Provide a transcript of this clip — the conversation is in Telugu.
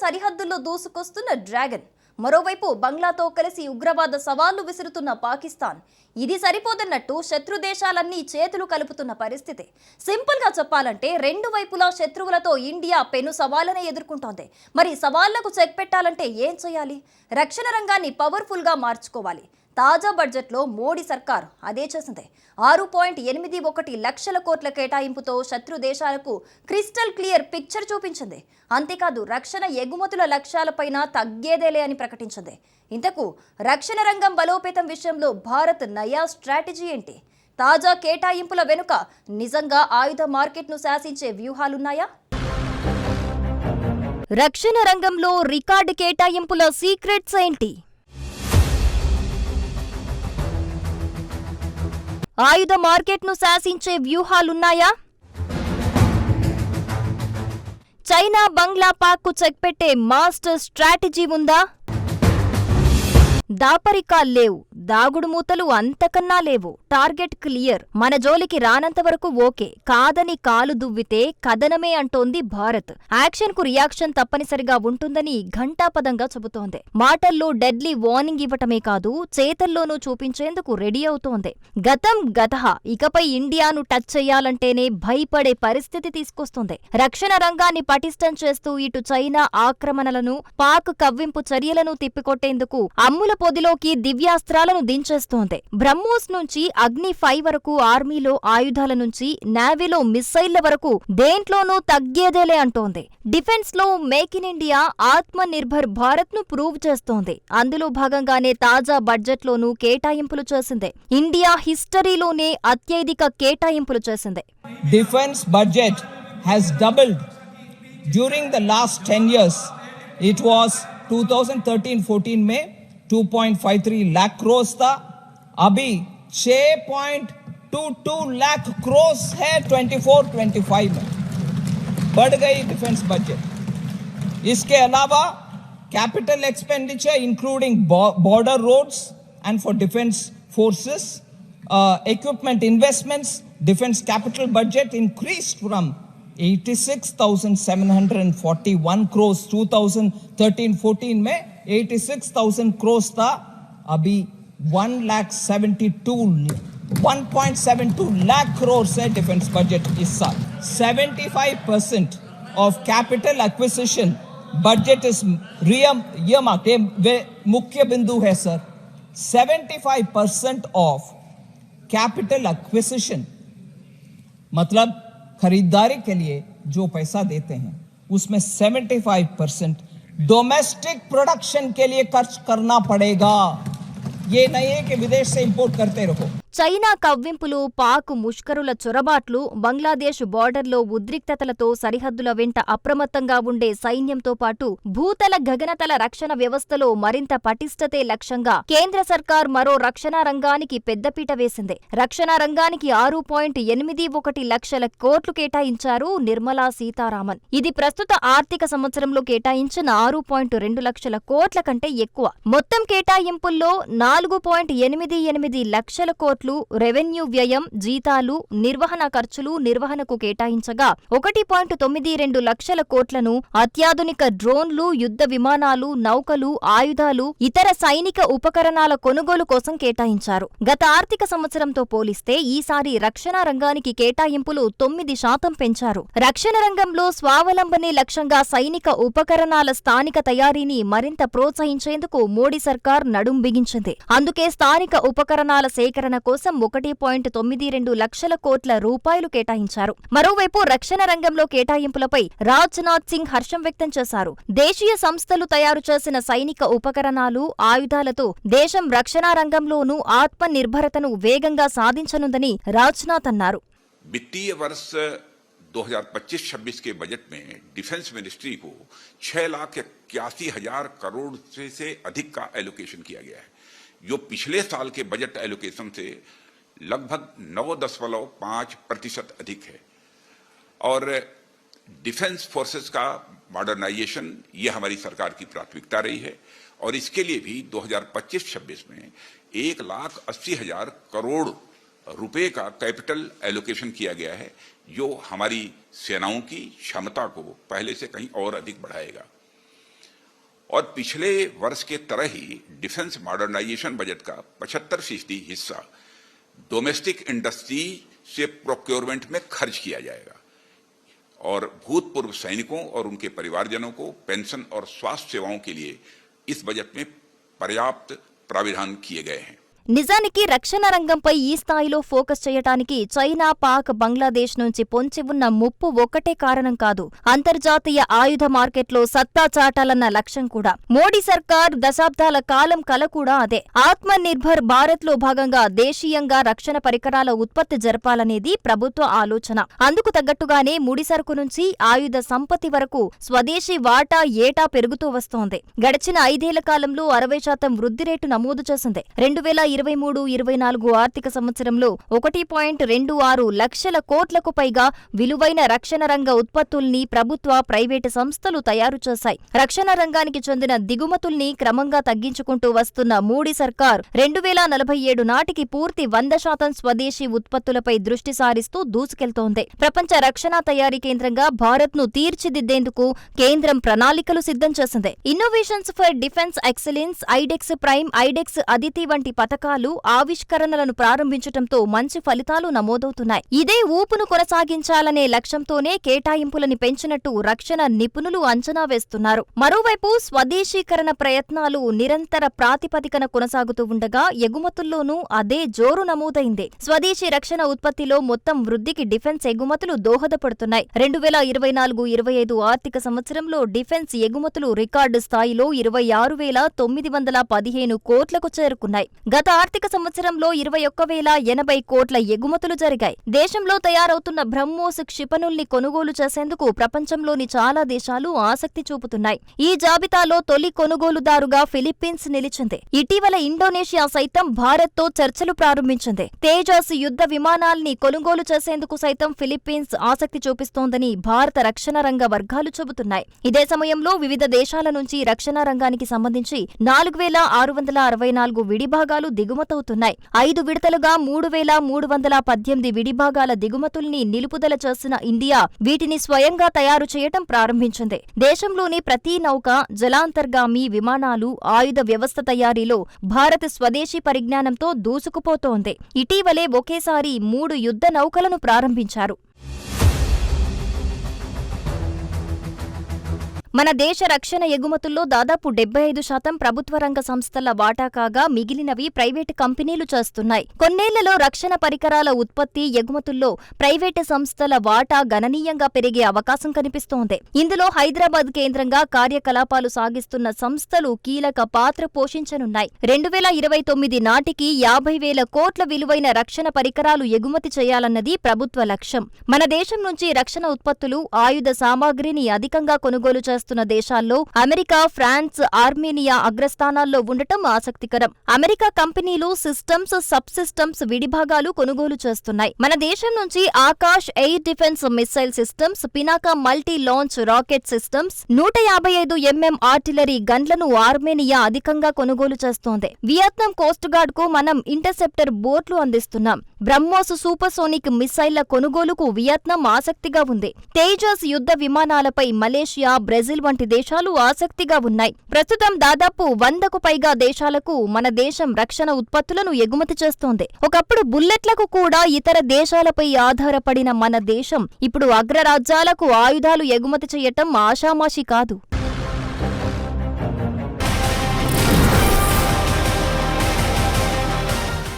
సరిహద్దుల్లో దూసుకొస్తున్న డ్రాగన్. మరోవైపు బంగ్లాతో కలిసి ఉగ్రవాద సవాళ్ళు విసురుతున్న పాకిస్తాన్. ఇది సరిపోదన్నట్టు శత్రు దేశాలన్నీ చేతులు కలుపుతున్న పరిస్థితి. సింపుల్గా చెప్పాలంటే రెండు వైపులా శత్రువులతో ఇండియా పెను సవాళ్ళనే ఎదుర్కొంటోంది. మరి సవాళ్ళకు చెక్ పెట్టాలంటే ఏం చేయాలి? రక్షణ రంగాన్ని పవర్ఫుల్గా మార్చుకోవాలి. తాజా బడ్జెట్లో మోడీ సర్కార్ అదే చేసింది. ఆరు పాయింట్ ఎనిమిది ఒకటి లక్షల కోట్ల కేటాయింపుతో శత్రు దేశాలకు క్రిస్టల్ క్లియర్ పిక్చర్ చూపించింది. అంతేకాదు రక్షణ ఎగుమతుల లక్ష్యాలపైన తగ్గేదేలే అని ప్రకటించింది. ఇంతకు రక్షణ రంగం బలోపేతం విషయంలో భారత్ నయా స్ట్రాటజీ ఏంటి? తాజా కేటాయింపుల వెనుక నిజంగా ఆయుధ మార్కెట్ను శాసించే వ్యూహాలున్నాయా? రక్షణ రంగంలో రికార్డు కేటాయింపుల సీక్రెట్స్ ఏంటి? ఆయుధ మార్కెట్ను శాసించే వ్యూహాలున్నాయా? చైనా బంగ్లా పాక్కు చెక్ పెట్టే మాస్టర్ స్ట్రాటజీ ఉందా? దాపరికాలు లేవు. దాగుడు మూతలు అంతకన్నా లేవు. Target clear. మన జోలికి రానంత వరకు ఓకే. కాదని కాలు దువ్వితే కథనమే అంటోంది భారత్. యాక్షన్కు రియాక్షన్ తప్పనిసరిగా ఉంటుందని ఘంటాపదంగా చెబుతోంది. మాటల్లో డెడ్లీ వార్నింగ్ ఇవ్వటమే కాదు చేతల్లోనూ చూపించేందుకు రెడీ అవుతోంది. గతం గత ఇకపై ఇండియాను టచ్ చెయ్యాలంటేనే భయపడే పరిస్థితి తీసుకొస్తుంది. రక్షణ రంగాన్ని పటిష్టం చేస్తూ ఇటు చైనా ఆక్రమణలను పాక్ కవ్వింపు చర్యలను తిప్పికొట్టేందుకు అమ్ముల పొదిలోకి దివ్యాస్త్రాలను దించేస్తోంది. బ్రహ్మోస్ నుంచి అగ్ని ఫైవ్ వరకు ఆర్మీలో ఆయుధాల నుంచి నావీలో మిస్సైళ్ళ వరకు దేంట్లోనూ తగ్గేదేలే అంటోంది. డిఫెన్స్లో మేక్ ఇన్ ఇండియా ఆత్మ నిర్భర్ భారత్ను ప్రూవ్ చేస్తోంది. అందులో భాగంగానే తాజా బడ్జెట్ లోనూ కేటాయింపులు చేసింది. ఇండియా హిస్టరీలోనే అత్యధిక కేటాయింపులు చేసింది. Defence budget has doubled during the last ten years it was two thousand thirteen fourteen మే 2.53 लाख क्रोस था अभी 6.22 लाख क्रोस है 24-25 में बढ़ गई डिफेंस बजट इसके अलावा capital expenditure including border roads and for defence forces equipment investments defence capital budget increase from 86,741 crores 2013-14 में 86,000 crores था अभी 1 lakh 72 1.72 lakh crores है डिफेंस बजट इस साल। 75 percent of capital acquisition budget is ये वे मुख्य बिंदु है sir 75 percent of capital acquisition मतलब खरीदारी के लिए जो पैसा देते हैं, उसमें 75 परसेंट डोमेस्टिक प्रोडक्शन के लिए खर्च करना पड़ेगा। ये नहीं है कि विदेश से इंपोर्ट करते रहो। చైనా కవ్వింపులు పాక్ ముష్కరుల చొరబాట్లు బంగ్లాదేశ్ బార్డర్లో ఉద్రిక్తతలతో సరిహద్దుల వెంట అప్రమత్తంగా ఉండే సైన్యంతో పాటు భూతల గగనతల రక్షణ వ్యవస్థలో మరింత పటిష్టతే లక్ష్యంగా కేంద్ర సర్కార్ మరో రక్షణ రంగానికి పెద్దపీట వేసింది. రక్షణ రంగానికి ఆరు పాయింట్ ఎనిమిది ఒకటి లక్షల కోట్లు కేటాయించారు నిర్మలా సీతారామన్. ఇది ప్రస్తుత ఆర్థిక సంవత్సరంలో కేటాయించిన ఆరు పాయింట్ రెండు లక్షల కోట్ల కంటే ఎక్కువ. మొత్తం కేటాయింపుల్లో నాలుగు పాయింట్ ఎనిమిది ఎనిమిది లక్షల కోట్లు రెవెన్యూ వ్యయం జీతాలు నిర్వహణ ఖర్చులు నిర్వహణకు కేటాయించగా ఒకటి పాయింట్ తొమ్మిది రెండు లక్షల కోట్లను అత్యాధునిక డ్రోన్లు యుద్ధ విమానాలు నౌకలు ఆయుధాలు ఇతర సైనిక ఉపకరణాల కొనుగోలు కోసం కేటాయించారు. గత ఆర్థిక సంవత్సరంతో పోలిస్తే ఈసారి రక్షణ రంగానికి కేటాయింపులు తొమ్మిది శాతం పెంచారు. రక్షణ రంగంలో స్వావలంబనే లక్ష్యంగా సైనిక ఉపకరణాల స్థానిక తయారీని మరింత ప్రోత్సహించేందుకు మోడీ సర్కార్ నడుం బిగించింది. అందుకే స్థానిక ఉపకరణాల సేకరణ కోసం ఒకటి పాయింట్ తొమ్మిది రెండు లక్షల కోట్ల రూపాయలు కేటాయించారు మరోవైపు రక్షణ రంగంలో కేటాయింపులపై రాజ్నాథ్ సింగ్ హర్షం వ్యక్తం చేశారు దేశీయ సంస్థలు తయారు చేసిన సైనిక ఉపకరణాలు ఆయుధాలతో దేశం రక్షణ రంగంలోనూ ఆత్మ నిర్భరతను వేగంగా సాధించనుందని రాజ్నాథ్ అన్నారు वित्तीय वर्ष 2025-26 के बजट में डिफेंस मिनिस्ट्री को छह लाख इक्यासी हजार करोड़ से, से अधिक का एलोकेशन किया गया है जो पिछले साल के बजट एलोकेशन से लगभग नौ दशमलव पाँच प्रतिशत अधिक है। और डिफेंस फोर्सेस का मॉडर्नाइजेशन ये हमारी सरकार की प्राथमिकता रही है। और इसके लिए भी 2025-26 में एक लाख अस्सी हज़ार करोड़ रुपए का कैपिटल एलोकेशन किया गया है, जो हमारी सेनाओं की क्षमता को पहले से कहीं और अधिक बढ़ाएगा। और पिछले वर्ष के तरह ही डिफेंस मॉडर्नाइजेशन बजट का 75 फ़ीसदी हिस्सा डोमेस्टिक इंडस्ट्री से प्रोक्योरमेंट में खर्च किया जाएगा। और भूतपूर्व सैनिकों और उनके परिवारजनों को पेंशन और स्वास्थ्य सेवाओं के लिए इस बजट में पर्याप्त प्राविधान किए गए हैं। నిజానికి రక్షణ రంగంపై ఈ స్థాయిలో ఫోకస్ చేయటానికి చైనా పాక్ బంగ్లాదేశ్ నుంచి పొంచి ఉన్న ముప్పు ఒక్కటే కారణం కాదు. అంతర్జాతీయ ఆయుధ మార్కెట్లో సత్తా చాటాలన్న లక్ష్యం కూడా. మోడీ సర్కార్ దశాబ్దాల కాలం కల కూడా అదే. ఆత్మ నిర్భర్ భారత్లో భాగంగా దేశీయంగా రక్షణ పరికరాల ఉత్పత్తి జరపాలనేది ప్రభుత్వ ఆలోచన. అందుకు తగ్గట్టుగానే ముడి సరుకు నుంచి ఆయుధ సంపత్తి వరకు స్వదేశీ వాటా ఏటా పెరుగుతూ వస్తోంది. గడిచిన ఐదేళ్ళ కాలంలో అరవై శాతం వృద్ధి రేటు నమోదు చేసింది. రెండు వేల ఇరవై మూడు ఇరవై నాలుగు ఆర్థిక సంవత్సరంలో ఒకటి పాయింట్ రెండు ఆరు లక్షల కోట్లకు పైగా విలువైన రక్షణ రంగ ఉత్పత్తుల్ని ప్రభుత్వ ప్రైవేటు సంస్థలు తయారు చేశాయి. రక్షణ రంగానికి చెందిన దిగుమతుల్ని క్రమంగా తగ్గించుకుంటూ వస్తున్న మోడీ సర్కార్ రెండు వేల నలభై ఏడు నాటికి పూర్తి వంద శాతం స్వదేశీ ఉత్పత్తులపై దృష్టి సారిస్తూ దూసుకెళ్తోంది. ప్రపంచ రక్షణ తయారీ కేంద్రంగా భారత్ను తీర్చిదిద్దేందుకు కేంద్రం ప్రణాళికలు సిద్ధం చేసింది. Innovations for defence excellence IDEX prime IDEX Aditi వంటి పథకాలు ఆవిష్కరణలను ప్రారంభించటంతో మంచి ఫలితాలు నమోదవుతున్నాయి. ఇదే ఊపును కొనసాగించాలనే లక్ష్యంతోనే కేటాయింపులని పెంచినట్టు రక్షణ నిపుణులు అంచనా వేస్తున్నారు. మరోవైపు స్వదేశీకరణ ప్రయత్నాలు నిరంతర ప్రాతిపదికన కొనసాగుతూ ఉండగా ఎగుమతుల్లోనూ అదే జోరు నమోదైంది. స్వదేశీ రక్షణ ఉత్పత్తిలో మొత్తం వృద్ధికి డిఫెన్స్ ఎగుమతులు దోహదపడుతున్నాయి. రెండు వేల ఇరవై నాలుగు ఇరవై ఐదు ఆర్థిక సంవత్సరంలో డిఫెన్స్ ఎగుమతులు రికార్డు స్థాయిలో ఇరవై ఆరు వేల తొమ్మిది వందల పదిహేను కోట్లకు చేరుకున్నాయి. గత ఆర్థిక సంవత్సరంలో ఇరవై ఒక్క వేల ఎనభై కోట్ల ఎగుమతులు జరిగాయి. దేశంలో తయారవుతున్న బ్రహ్మోస్ క్షిపణుల్ని కొనుగోలు చేసేందుకు ప్రపంచంలోని చాలా దేశాలు ఆసక్తి చూపుతున్నాయి. ఈ జాబితాలో తొలి కొనుగోలుదారుగా ఫిలిప్పీన్స్ నిలిచింది. ఇటీవల ఇండోనేషియా సైతం భారత్తో చర్చలు ప్రారంభించింది. తేజస్ యుద్ధ విమానాల్ని కొనుగోలు చేసేందుకు సైతం ఫిలిప్పీన్స్ ఆసక్తి చూపిస్తోందని భారత రక్షణ రంగ వర్గాలు చెబుతున్నాయి. ఇదే సమయంలో వివిధ దేశాల నుంచి రక్షణ రంగానికి సంబంధించి నాలుగు వేల ఆరు వందల అరవై నాలుగు విడిభాగాలు దిగుమతవుతున్నాయి. ఐదు విడతలుగా మూడు వేల మూడు వందల పద్దెనిమిది విడిభాగాల దిగుమతుల్ని నిలుపుదల చేసిన ఇండియా వీటిని స్వయంగా తయారు చేయటం ప్రారంభించింది. దేశంలోని ప్రతి నౌక జలాంతర్గామి విమానాలు ఆయుధ వ్యవస్థ తయారీలో భారత్ స్వదేశీ పరిజ్ఞానంతో దూసుకుపోతోంది. ఇటీవలే ఒకేసారి మూడు యుద్ధ నౌకలను ప్రారంభించారు. మన దేశ రక్షణ ఎగుమతుల్లో దాదాపు డెబ్బై ఐదు శాతం ప్రభుత్వ రంగ సంస్థల వాటా కాగా మిగిలినవి ప్రైవేటు కంపెనీలు చేస్తున్నాయి. కొన్నేళ్ళలో రక్షణ పరికరాల ఉత్పత్తి ఎగుమతుల్లో ప్రైవేటు సంస్థల వాటా గణనీయంగా పెరిగే అవకాశం కనిపిస్తోంది. ఇందులో హైదరాబాద్ కేంద్రంగా కార్యకలాపాలు సాగిస్తున్న సంస్థలు కీలక పాత్ర పోషించనున్నాయి. రెండు వేల ఇరవై తొమ్మిది నాటికి యాభై వేల కోట్ల విలువైన రక్షణ పరికరాలు ఎగుమతి చేయాలన్నది ప్రభుత్వ లక్ష్యం. మన దేశం నుంచి రక్షణ ఉత్పత్తులు ఆయుధ సామాగ్రిని అధికంగా కొనుగోలు చేస్తున్న దేశాల్లో అమెరికా ఫ్రాన్స్ ఆర్మేనియా అగ్రస్థానాల్లో ఉండటం ఆసక్తికరం. అమెరికా కంపెనీలు సిస్టమ్స్ సబ్ సిస్టమ్స్ విడిభాగాలు కొనుగోలు చేస్తున్నాయి. మన దేశం నుంచి Akash air defence missile systems Pinaka multi launch rocket systems నూట యాభై ఐదు ఎంఎం ఆర్టిలరీ గన్లను ఆర్మేనియా అధికంగా కొనుగోలు చేస్తోంది. వియత్నాం కోస్ట్ గార్డ్కు మనం ఇంటర్సెప్టర్ బోట్లు అందిస్తున్నాం. బ్రహ్మోస్ సూపర్సోనిక్ మిస్సైళ్ళ కొనుగోలుకు వియత్నాం ఆసక్తిగా ఉంది. తేజస్ యుద్ధ విమానాలపై మలేషియా బ్రెజిల్ వంటి దేశాలు ఆసక్తిగా ఉన్నాయి. ప్రస్తుతం దాదాపు వందకు పైగా దేశాలకు మన దేశం రక్షణ ఉత్పత్తులను ఎగుమతి చేస్తోంది. ఒకప్పుడు బుల్లెట్లకు కూడా ఇతర దేశాలపై ఆధారపడిన మన దేశం ఇప్పుడు అగ్రరాజ్యాలకు ఆయుధాలు ఎగుమతి చేయటం ఆషామాషి కాదు.